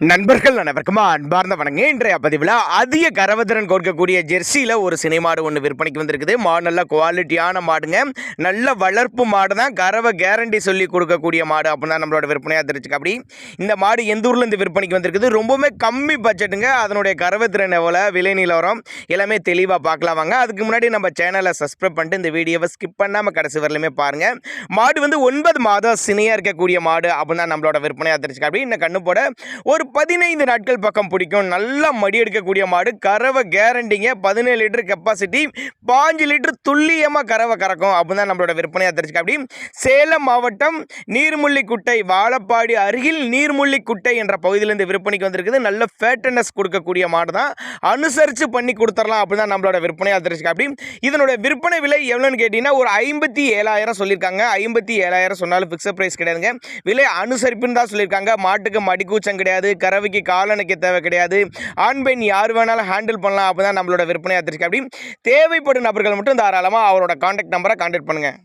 நண்பர்கள் அனைவருக்குமா அன்பார்ந்த வணங்க இன்றைய பதிவில் அதிக கரவத்திறன் கொடுக்கக்கூடிய ஜெர்சியில் ஒரு சினை மாடு ஒன்று விற்பனைக்கு வந்திருக்குது. மாடு நல்ல குவாலிட்டியான மாடுங்க. நல்ல வளர்ப்பு மாடு தான். கரவை கேரண்டி சொல்லி கொடுக்கக்கூடிய மாடு அப்படின்னா நம்மளோட விற்பனையாக தெரிஞ்சுக்க அப்படி இந்த மாடு எந்த ஊர்லேருந்து விற்பனைக்கு வந்திருக்குது? ரொம்பவுமே கம்மி பட்ஜெட்டுங்க அதனுடைய கரவத்திறன் எவ்வளோ விலை நிலவரம் எல்லாமே தெளிவாக பார்க்கலாம் வாங்க. அதுக்கு முன்னாடி நம்ம சேனலை சப்ஸ்கிரைப் பண்ணிட்டு இந்த வீடியோவை ஸ்கிப் பண்ணாமல் கடைசி வரலையுமே பாருங்கள் மாடு வந்து ஒன்பது மாதம் சினையாக இருக்கக்கூடிய மாடு அப்படின்னா நம்மளோட விற்பனையாக தெரிஞ்சுக்க அப்படி இந்த கண்ணு போட ஒரு பதினைந்து நாட்கள் பக்கம் பிடிக்கும். நல்லா மடி எடுக்கக்கூடிய மாடு. கறவை கேரண்டிங்க பதினேழு லிட்டர் கெப்பாசிட்டி பாஞ்சு லிட்டர் துல்லியமாக கறவை கறக்கும். அப்படின்னு தான் நம்மளோட விற்பனையாக தெரிஞ்சுக்க அப்படி சேலம் மாவட்டம் நீர்முள்ளிக்குட்டை வாழப்பாடி அருகில் நீர்முள்ளிக்குட்டை என்ற பகுதியிலேருந்து விற்பனைக்கு வந்திருக்குது. நல்ல ஃபேட்டனஸ் கொடுக்கக்கூடிய மாடு தான் அனுசரித்து பண்ணி கொடுத்துடலாம் அப்படின்னு தான் நம்மளோட விற்பனையாக தெரிஞ்சுக்க அப்படி இதனுடைய விற்பனை விலை எவ்வளோன்னு கேட்டிங்கன்னா ஒரு ஐம்பத்தி ஏழாயிரம் சொல்லியிருக்காங்க. ஐம்பத்தி ஏழாயிரம் சொன்னாலும் ஃபிக்ஸட் ப்ரைஸ் கிடையாதுங்க. விலை அனுசரிப்புன்னு தான் சொல்லியிருக்காங்க. மாட்டுக்கு மடிக்கூச்சம் கிடையாது. கறவைக்கு காலணைக்கு தேவை கிடையாது. ஆண் பெண் யார் வேணாலும் ஹேண்டில் பண்ணலாம். அப்போ தான் நம்மளோட விற்பனையாக தெரிஞ்சுக்க அப்படி தேவைப்படும் நபர்கள் மட்டும் தாராளமாக அவரோட காண்டாக்ட் நம்பரை காண்டாக்ட் பண்ணுங்கள்